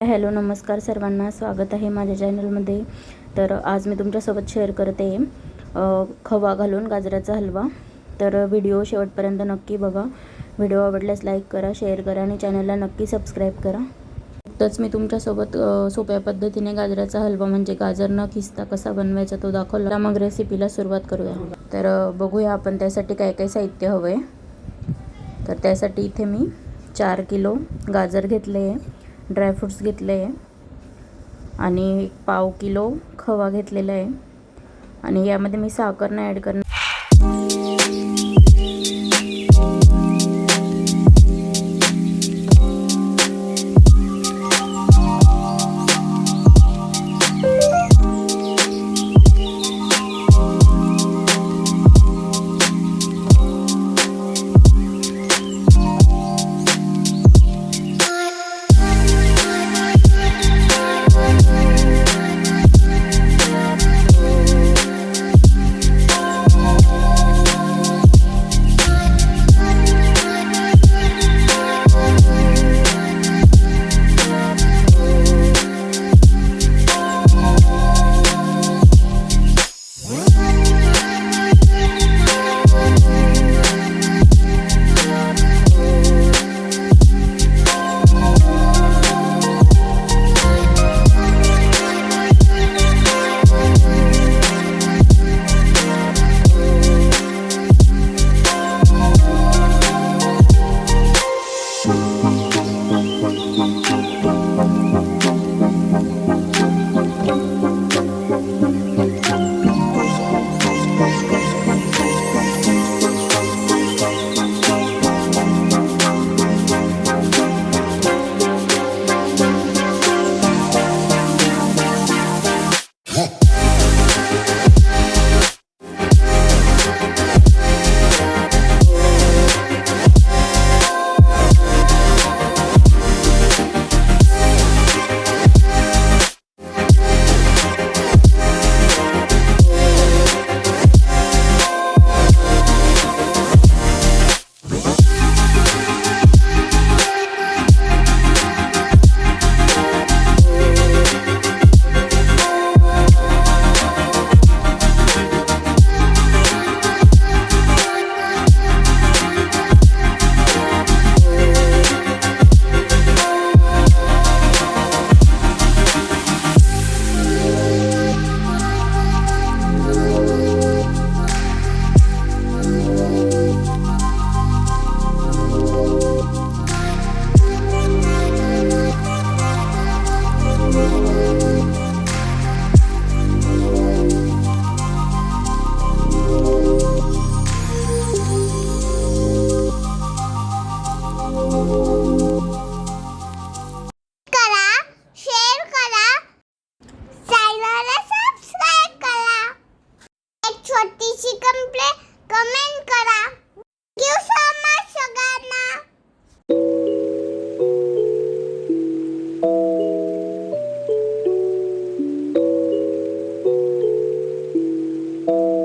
Hello नमस्कार सर्वांना. स्वागत आहे माझ्या चॅनलमध्ये. तर आज मी तुमच्यासोबत शेअर करते खवा घालून गाजराचा हलवा. तर व्हिडिओ शेवटपर्यंत नक्की बघा. व्हिडिओ आवडल्यास लाईक करा शेअर करा आणि चॅनलला नक्की सबस्क्राईब करा. नुकतंच मी तुमच्यासोबत सोप्या पद्धतीने गाजराचा हलवा म्हणजे गाजर न खिसता कसा बनवायचा तो दाखवला. मग रेसिपीला सुरुवात करूया. तर बघूया आपण त्यासाठी काय काय साहित्य हवं आहे तर त्यासाठी इथे मी चार किलो गाजर घेतले आहे. ड्रायफ्रूट्स घेतले आहे. आणि एक पाव किलो खवा घेतलेला आहे. आणि यामध्ये मी साखर नाही ॲड करणार Comenta.